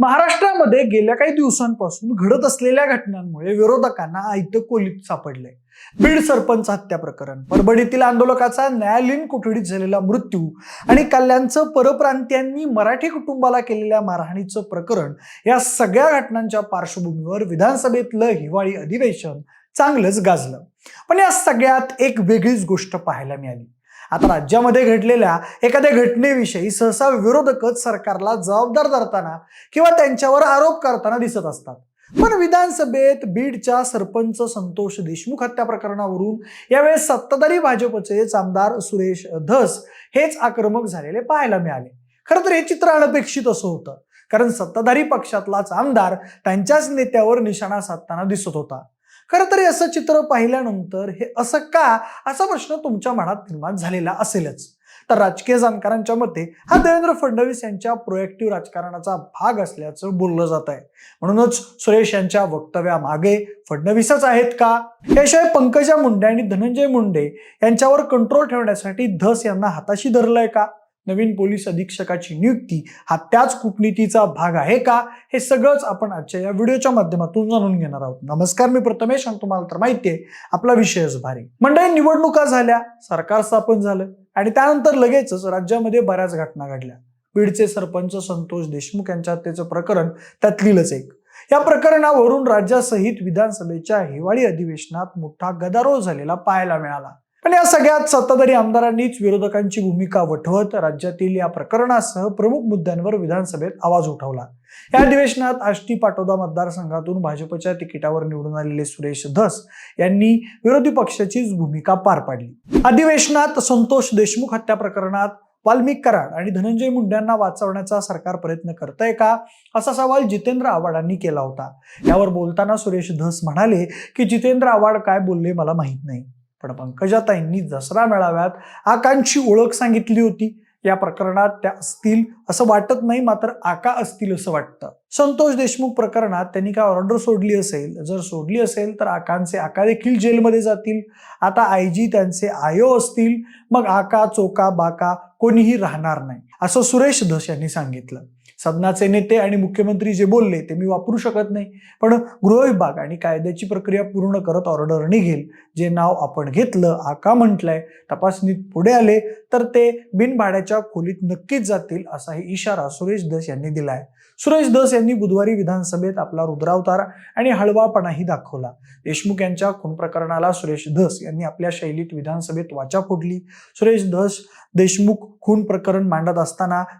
महाराष्ट्रामध्ये गेल्या काही दिवसांपासून घडत असलेल्या घटनांमुळे विरोधकांना आयतं कोलीत सापडलंय. बीड सरपंच हत्या प्रकरण परभणीतील आंदोलकाचा न्यायालयीन कोठडीत झालेला मृत्यू आणि कल्याणचं परप्रांतीयांनी मराठी कुटुंबाला केलेल्या मारहाणीचं प्रकरण या सगळ्या घटनांच्या पार्श्वभूमीवर विधानसभेतलं हिवाळी अधिवेशन चांगलंच गाजलं. पण या सगळ्यात एक वेगळीच गोष्ट पाहायला मिळाली. आता राज्यामध्ये घडलेल्या एखाद्या घटनेविषयी सहसा विरोधकच सरकारला जबाबदार धरताना किंवा त्यांच्यावर आरोप करताना दिसत असतात. पण विधानसभेत बीडच्या सरपंच संतोष देशमुख हत्या प्रकरणावरून यावेळेस सत्ताधारी भाजपचेच आमदार सुरेश धस हेच आक्रमक झालेले पाहायला मिळाले. खरं तर हे चित्र अनपेक्षित असं होतं. कारण सत्ताधारी पक्षातलाच आमदार त्यांच्याच नेत्यावर निशाणा साधताना दिसत होता. खरं तर असं चित्र पाहिल्यानंतर हे असं का? असा प्रश्न तुमच्या मनात निर्माण झालेला असेलच. तर राजकीय जाणकारांच्या मते हा देवेंद्र फडणवीस यांच्या प्रोएक्टिव्ह राजकारणाचा भाग असल्याचं बोललं जात आहे. म्हणूनच सुरेश यांच्या वक्तव्यामागे फडणवीसच आहेत का? याशिवाय पंकजा मुंडे आणि धनंजय मुंडे यांच्यावर कंट्रोल ठेवण्यासाठी धस यांना हाताशी धरलंय का? नवीन पोलीस अधीक्षकाची नियुक्ती हा त्याच कूटनीतीचा भाग आहे का? हे सगळंच आपण आजच्या या व्हिडिओच्या माध्यमातून जाणून घेणार आहोत. नमस्कार मी प्रथमेश आणि तुम्हाला तर माहितीये आपला विषयच भारी. मंडळी निवडणुका झाल्या सरकार स्थापन झालं आणि त्यानंतर लगेचच राज्यामध्ये बऱ्याच घटना घडल्या. बीडचे सरपंच संतोष देशमुख यांच्या हत्येचं प्रकरण त्यातलीलच एक. या प्रकरणावरून राज्यासहित विधानसभेच्या हिवाळी अधिवेशनात मोठा गदारोळ झालेला पाहायला मिळाला. पण या सगळ्यात सत्ताधारी आमदारांनीच विरोधकांची भूमिका वठवत राज्यातील या प्रकरणासह प्रमुख मुद्द्यांवर विधानसभेत आवाज उठवला. या अधिवेशनात आष्टी पाटोदा मतदारसंघातून भाजपच्या तिकिटावर निवडून आलेले सुरेश धस यांनी विरोधी पक्षाचीच भूमिका पार पाडली. अधिवेशनात संतोष देशमुख हत्या प्रकरणात वाल्मिक कराड आणि धनंजय मुंड्यांना वाचवण्याचा सरकार प्रयत्न करतंय का? असा सवाल जितेंद्र आव्हाडांनी केला होता. यावर बोलताना सुरेश धस म्हणाले की जितेंद्र आव्हाड काय बोलले मला माहीत नाही. पण पंकजाताईंनी दसरा मेळाव्यात आकांची ओळख सांगितली होती. या प्रकरणात त्या असतील असं वाटत नाही मात्र आका असतील असं वाटतं. संतोष देशमुख प्रकरणात त्यांनी काय ऑर्डर सोडली असेल? जर सोडली असेल तर आकांचे आका देखील जेलमध्ये जातील. आता आयजी त्यांचे आयो असतील. मग आका चोका बाका कोणीही राहणार नाही. असं सुरेश धस यांनी सांगितलं. सदनाचे नेते आणि मुख्यमंत्री जे बोलले ते मी वापरू शकत नाही. पण गृहविभाग आणि कायद्याची प्रक्रिया पूर्ण करत ऑर्डर निघेल जे नाव आपण घेतलं आका म्हटलंय तपासणीत पुढे आले तर ते बिनभाड्याच्या खोलीत नक्कीच जातील असाही इशारा सुरेश धस यांनी दिलाय. सुरेश धस यांनी बुधवारी विधानसभेत आपला रुद्रावतार आणि हळवापणाही दाखवला. देशमुख यांच्या खून प्रकरणाला सुरेश धस यांनी आपल्या शैलीत विधानसभेत वाचा फोडली. सुरेश धस देशमुख खून प्रकरण मांडत असताना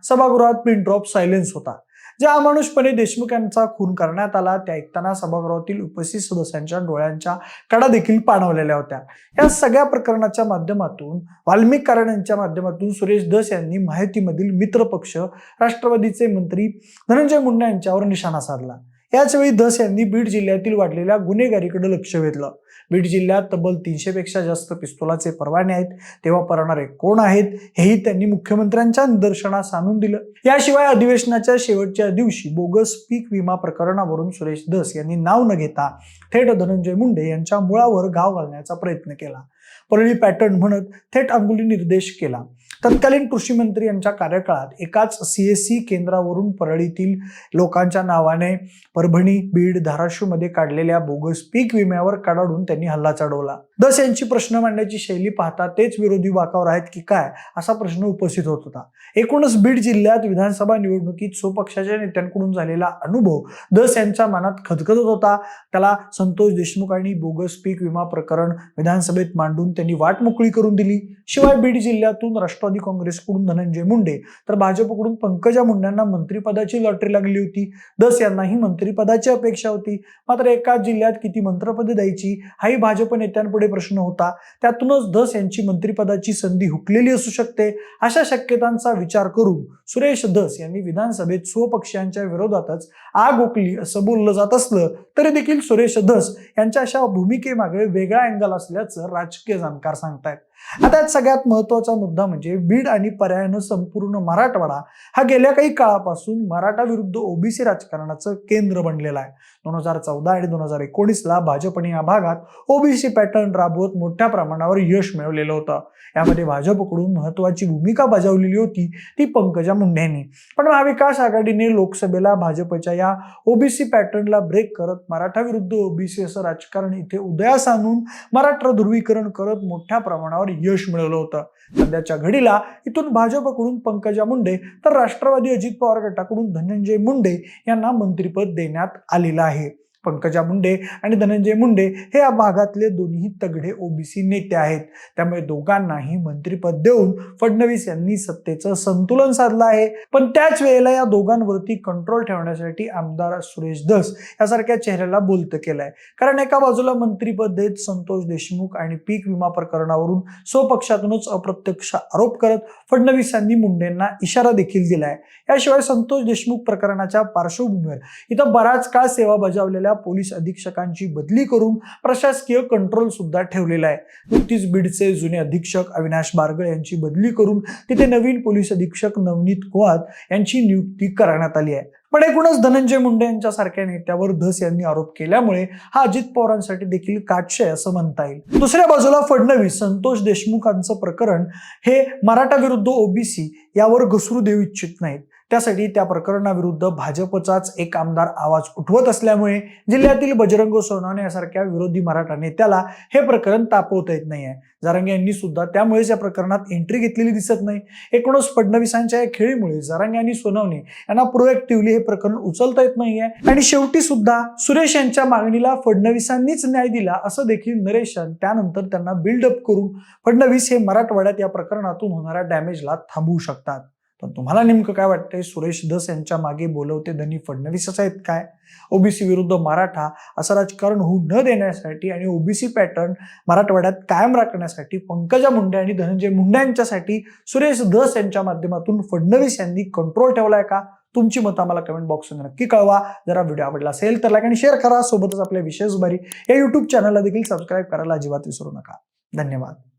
सभागृहात पिन ड्रॉप सायलेन्स होता. ज्या अमानुषपणे देशमुख यांचा खून करण्यात आला त्या ऐकताना सभागृहातील उपस्थित सदस्यांच्या डोळ्यांच्या कडा देखील पाणवलेल्या होत्या. या सगळ्या प्रकरणाच्या माध्यमातून वाल्मिक कराड यांच्या माध्यमातून सुरेश धस यांनी माहितीमधील मित्र पक्ष राष्ट्रवादीचे मंत्री धनंजय मुंडे यांच्यावर निशाणा साधला. याचवेळी धस यांनी बीड जिल्ह्यातील वाढलेल्या गुन्हेगारीकडे लक्ष वेधलं. बीड जिल्ह्यात तब्बल तीनशेपेक्षा जास्त पिस्तोलाचे परवाने आहेत. तेव्हा परणारे कोण आहेत हेही त्यांनी मुख्यमंत्र्यांच्या निदर्शनास आणून दिलं. याशिवाय अधिवेशनाच्या शेवटच्या दिवशी बोगस पीक विमा प्रकरणावरून सुरेश धस यांनी नाव न घेता थेट धनंजय मुंडे यांच्या मुळावर घाव घालण्याचा प्रयत्न केला. परळी पॅटर्न म्हणत थेट अंगुली निर्देश केला. तत्कालीन कृषी मंत्री यांच्या कार्यकाळात एकाच सीएससी केंद्रावरून परळीतील लोकांच्या नावाने परभणी बीड धाराशिवमध्ये काढलेल्या बोगस पीक विम्यावर कडाडून त्यांनी हल्ला चढवला. दस यांची प्रश्न मांडण्याची शैली पाहता तेच विरोधी वाकावर आहेत की काय असा प्रश्न उपस्थित होत होता. एकूणच बीड जिल्ह्यात विधानसभा निवडणुकीत स्वपक्षाच्या नेत्यांकडून झालेला अनुभव दस यांच्या मनात खदखदत होता. त्याला संतोष देशमुख आणि बोगस पीक विमा प्रकरण विधानसभेत मांडून त्यांनी वाट मोकळी करून दिली. शिवाय बीड जिल्ह्यातून राष्ट्रवादी काँग्रेसकडून धनंजय मुंडे तर भाजपकडून पंकजा मुंडेंना मंत्रिपदाची लॉटरी लागली होती. दस यांनाही मंत्रिपदाची अपेक्षा होती. मात्र एका जिल्ह्यात किती मंत्रपदे द्यायची हाही भाजप नेत्यांपुढे प्रश्न होता. त्यातूनच धस यांची मंत्रिपदाची संधी हुकलेली असू शकते अशा शक्यतांचा विचार करून सुरेश धस यांनी विधानसभेत स्वपक्षांच्या विरोधातच आग ओकली असं बोललं जात असलं तरी देखील सुरेश धस यांच्या अशा भूमिकेमागे वेगळा अँगल असल्याचं राजकीय जाणकार सांगतायत. आता सगळ्यात महत्त्वाचा मुद्दा म्हणजे बीड आणि पर्यायानं संपूर्ण मराठवाडा हा गेल्या काही काळापासून मराठा विरुद्ध ओबीसी राजकारणाचं केंद्र बनलेला आहे. दोन हजार चौदा आणि दोन हजार एकोणीसला भाजपने या भागात ओबीसी पॅटर्न राबवत मोठ्या प्रमाणावर यश मिळवलेलं होतं. यामध्ये भाजपकडून महत्वाची भूमिका बजावलेली होती ती पंकजा मुंडे यांनी पण महाविकास आघाडीने लोकसभेला भाजपच्या या ओबीसी पॅटर्नला ब्रेक करत मराठा विरुद्ध ओबीसी असं राजकारण इथे उदयास आणून मराठा ध्रुवीकरण करत मोठ्या प्रमाणावर यश मिळवलं होतं. सध्याच्या घडीला इथून भाजपकडून पंकजा मुंडे तर राष्ट्रवादी अजित पवार गटाकडून धनंजय मुंडे यांना मंत्रिपद देण्यात आलेलं आहे. पंकजा मुंडे आणि धनंजय मुंडे हे या भागातले दोन्ही तगडे ओबीसी नेते आहेत. त्यामुळे दोघांनाही मंत्रिपद देऊन फडणवीस यांनी सत्तेचं संतुलन साधलं आहे. पण त्याच वेळेला या दोघांवरती कंट्रोल ठेवण्यासाठी आमदार सुरेश धस यासारख्या चेहऱ्याला बोलतं केलंय. कारण एका बाजूला मंत्रिपद देत संतोष देशमुख आणि पीक विमा प्रकरणावरून स्वपक्षातूनच अप्रत्यक्ष आरोप करत फडणवीसांनी मुंडेंना इशारा देखील दिलाय. याशिवाय संतोष देशमुख प्रकरणाच्या पार्श्वभूमीवर इथं बराच काळ सेवा बजावलेल्या पोलीस अधीक्षकांची बदली करून प्रशासकीय कंट्रोल सुद्धा ठेवलेला आहे. नुकतीच बीडचे जुने अधीक्षक अविनाश बारगळ यांची बदली करून तिथे नवीन पोलीस अधीक्षक नवनीत कुहात यांची नियुक्ती करण्यात आली आहे. पण एकूणच धनंजय मुंडे यांच्यासारख्या नेत्यावर धस यांनी आरोप केल्यामुळे हा अजित पवारांसाठी देखील काटशय असं म्हणता येईल. दुसऱ्या बाजूला फडणवीस संतोष देशमुखांचं प्रकरण हे मराठा विरुद्ध ओबीसी यावर घसरू देऊ इच्छित नाहीत. त्यासाठी त्या प्रकरणाविरुद्ध भाजपचाच एक आमदार आवाज उठवत असल्यामुळे जिल्ह्यातील बजरंग सोनवणे यासारख्या विरोधी मराठा नेत्याला हे प्रकरण तापवता येत नाहीये. जारंगे यांनी सुद्धा त्यामुळेच या प्रकरणात एंट्री घेतलेली दिसत नाही. एकूणच फडणवीसांच्या या खेळीमुळे जारंगे आणि सोनवणे यांना प्रोएक्टिव्हली हे प्रकरण उचलता येत नाहीये. आणि शेवटी सुद्धा सुरेश यांच्या मागणीला फडणवीसांनीच न्याय दिला असं देखील नरेशन त्यानंतर त्यांना बिल्डअप करून फडणवीस हे मराठवाड्यात या प्रकरणातून होणाऱ्या डॅमेजला थांबवू शकतात. पण तुम्हाला नेमकं काय वाटतंय? सुरेश धस यांच्या मागे बोलवते धनी फडणवीसच आहेत काय? ओबीसी विरुद्ध मराठा असं राजकारण होऊ न देण्यासाठी आणि ओबीसी पॅटर्न मराठवाड्यात कायम राखण्यासाठी पंकजा मुंडे आणि धनंजय मुंडे यांच्यासाठी सुरेश धस यांच्या माध्यमातून फडणवीस यांनी कंट्रोल ठेवलाय का? तुमची मतं आम्हाला कमेंट बॉक्समध्ये नक्की कळवा. जरा व्हिडिओ आवडला असेल तर लाईक आणि शेअर करा. सोबतच आपल्या विशेष बारी या युट्यूब चॅनलला देखील सबस्क्राईब करायला अजिबात विसरू नका. धन्यवाद.